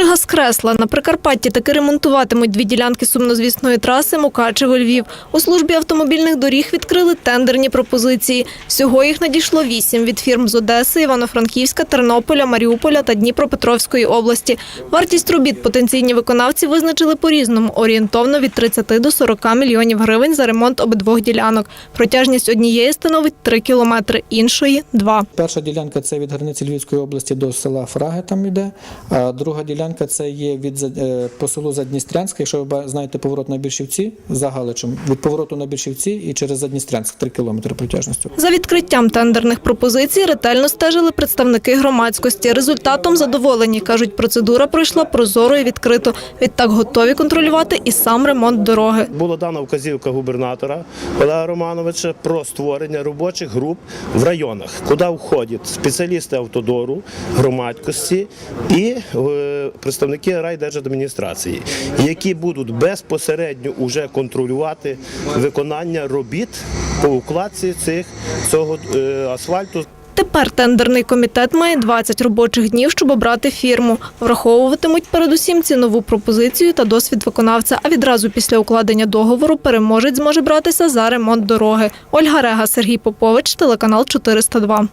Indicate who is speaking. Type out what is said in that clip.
Speaker 1: Крига з кресла. На Прикарпатті таки ремонтуватимуть дві ділянки сумнозвісної траси Мукачево-Львів. У службі автомобільних доріг відкрили тендерні пропозиції. Всього їх надійшло вісім від фірм з Одеси, Івано-Франківська, Тернополя, Маріуполя та Дніпропетровської області. Вартість робіт потенційні виконавці визначили по-різному – орієнтовно від 30 до 40 мільйонів гривень за ремонт обидвох ділянок. Протяжність однієї становить 3 кілометри, іншої – 2.
Speaker 2: Перша ділянка це від границі Львівської області до села Фраги там йде. А друга ділянка це є від е, по селу Задністрянське. Якщо ви ба- знаєте поворот на Більшівці за Галичем, від повороту на Більшівці і через Задністрянськ 3 кілометри протяжністю.
Speaker 1: За відкриттям тендерних пропозицій ретельно стежили представники громадськості. Результатом задоволені. Кажуть, процедура пройшла прозоро і відкрито. Відтак готові контролювати і сам ремонт дороги.
Speaker 3: Була дана вказівка губернатора Олега Романовича про створення робочих груп в районах, куди входять спеціалісти автодору, громадськості і е, представники райдержадміністрації, які будуть безпосередньо уже контролювати виконання робіт по укладці цих цього е, асфальту.
Speaker 1: Тепер тендерний комітет має 20 робочих днів, щоб обрати фірму. Враховуватимуть передусім цінову пропозицію та досвід виконавця. А відразу після укладення договору переможець зможе братися за ремонт дороги. Ольга Рега, Сергій Попович, телеканал 402.